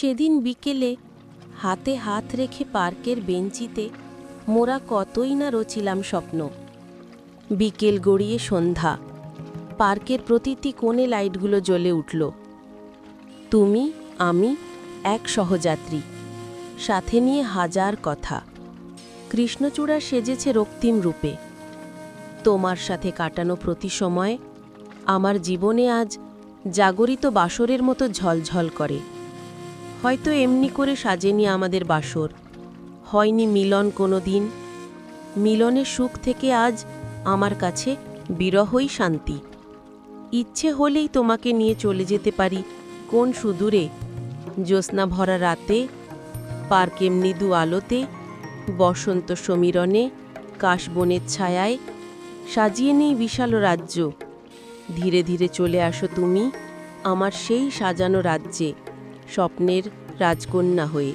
সেদিন বিকেলে হাতে হাত রেখে পার্কের বেঞ্চিতে মোরা কতই না রচিলাম স্বপ্ন। বিকেল গড়িয়ে সন্ধ্যা, পার্কের প্রতিটি কোণে লাইটগুলো জ্বলে উঠল। তুমি, আমি, এক সহযাত্রী, সাথে নিয়ে হাজার কথা। কৃষ্ণচূড়া সেজেছে রক্তিম রূপে। তোমার সাথে কাটানো প্রতি সময় আমার জীবনে আজ জাগরিত বাসরের মতো ঝলঝল করে। হয়তো এমনি করে সাজেনি আমাদের বাসর। হয়নি মিলন কোনো দিন মিলনের সুখ থেকে আজ আমার কাছে বিরহই শান্তি। ইচ্ছে হলেই তোমাকে নিয়ে চলে যেতে পারি কোন সুদূরে। জ্যোৎস্না ভরা রাতে, পার্কে মৃদু আলোতে, বসন্ত সমীরণে, কাশবনের ছায়ায় সাজিয়ে নেই বিশাল রাজ্য। ধীরে ধীরে চলে আসো তুমি আমার সেই সাজানো রাজ্যে। স্বপ্নের রাজকন্যা হয়ে।